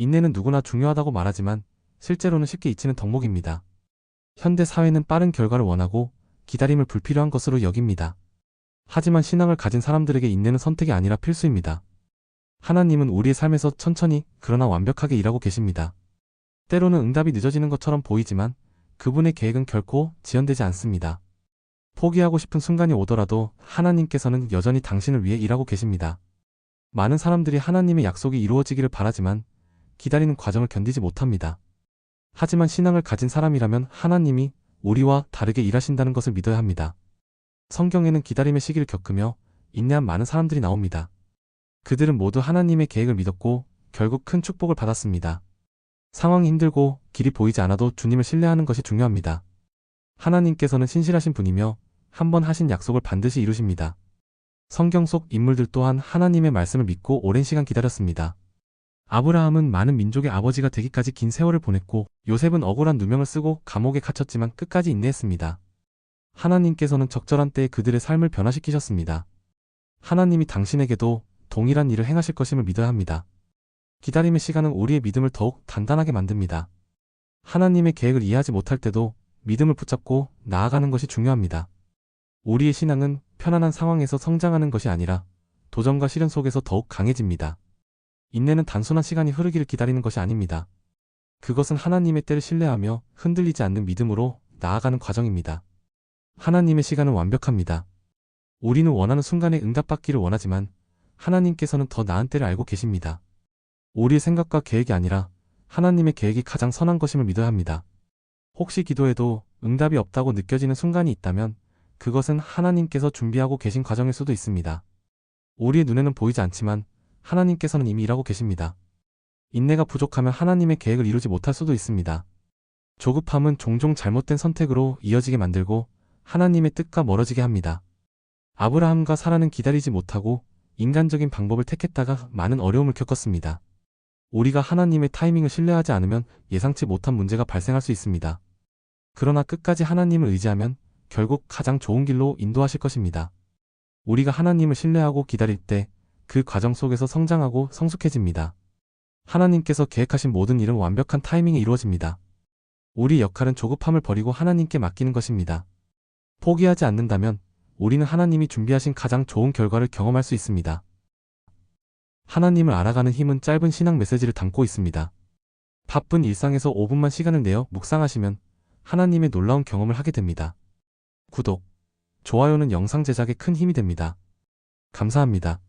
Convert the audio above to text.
인내는 누구나 중요하다고 말하지만 실제로는 쉽게 잊히는 덕목입니다. 현대 사회는 빠른 결과를 원하고 기다림을 불필요한 것으로 여깁니다. 하지만 신앙을 가진 사람들에게 인내는 선택이 아니라 필수입니다. 하나님은 우리의 삶에서 천천히 그러나 완벽하게 일하고 계십니다. 때로는 응답이 늦어지는 것처럼 보이지만 그분의 계획은 결코 지연되지 않습니다. 포기하고 싶은 순간이 오더라도 하나님께서는 여전히 당신을 위해 일하고 계십니다. 많은 사람들이 하나님의 약속이 이루어지기를 바라지만 기다리는 과정을 견디지 못합니다. 하지만 신앙을 가진 사람이라면 하나님이 우리와 다르게 일하신다는 것을 믿어야 합니다. 성경에는 기다림의 시기를 겪으며 인내한 많은 사람들이 나옵니다. 그들은 모두 하나님의 계획을 믿었고 결국 큰 축복을 받았습니다. 상황이 힘들고 길이 보이지 않아도 주님을 신뢰하는 것이 중요합니다. 하나님께서는 신실하신 분이며 한 번 하신 약속을 반드시 이루십니다. 성경 속 인물들 또한 하나님의 말씀을 믿고 오랜 시간 기다렸습니다. 아브라함은 많은 민족의 아버지가 되기까지 긴 세월을 보냈고 요셉은 억울한 누명을 쓰고 감옥에 갇혔지만 끝까지 인내했습니다. 하나님께서는 적절한 때에 그들의 삶을 변화시키셨습니다. 하나님이 당신에게도 동일한 일을 행하실 것임을 믿어야 합니다. 기다림의 시간은 우리의 믿음을 더욱 단단하게 만듭니다. 하나님의 계획을 이해하지 못할 때도 믿음을 붙잡고 나아가는 것이 중요합니다. 우리의 신앙은 편안한 상황에서 성장하는 것이 아니라 도전과 시련 속에서 더욱 강해집니다. 인내는 단순한 시간이 흐르기를 기다리는 것이 아닙니다. 그것은 하나님의 때를 신뢰하며 흔들리지 않는 믿음으로 나아가는 과정입니다. 하나님의 시간은 완벽합니다. 우리는 원하는 순간에 응답받기를 원하지만 하나님께서는 더 나은 때를 알고 계십니다. 우리의 생각과 계획이 아니라 하나님의 계획이 가장 선한 것임을 믿어야 합니다. 혹시 기도해도 응답이 없다고 느껴지는 순간이 있다면 그것은 하나님께서 준비하고 계신 과정일 수도 있습니다. 우리의 눈에는 보이지 않지만 하나님께서는 이미 일하고 계십니다. 인내가 부족하면 하나님의 계획을 이루지 못할 수도 있습니다. 조급함은 종종 잘못된 선택으로 이어지게 만들고 하나님의 뜻과 멀어지게 합니다. 아브라함과 사라는 기다리지 못하고 인간적인 방법을 택했다가 많은 어려움을 겪었습니다. 우리가 하나님의 타이밍을 신뢰하지 않으면 예상치 못한 문제가 발생할 수 있습니다. 그러나 끝까지 하나님을 의지하면 결국 가장 좋은 길로 인도하실 것입니다. 우리가 하나님을 신뢰하고 기다릴 때 그 과정 속에서 성장하고 성숙해집니다. 하나님께서 계획하신 모든 일은 완벽한 타이밍에 이루어집니다. 우리 역할은 조급함을 버리고 하나님께 맡기는 것입니다. 포기하지 않는다면 우리는 하나님이 준비하신 가장 좋은 결과를 경험할 수 있습니다. 하나님을 알아가는 힘은 짧은 신앙 메시지를 담고 있습니다. 바쁜 일상에서 5분만 시간을 내어 묵상하시면 하나님의 놀라운 경험을 하게 됩니다. 구독, 좋아요는 영상 제작에 큰 힘이 됩니다. 감사합니다.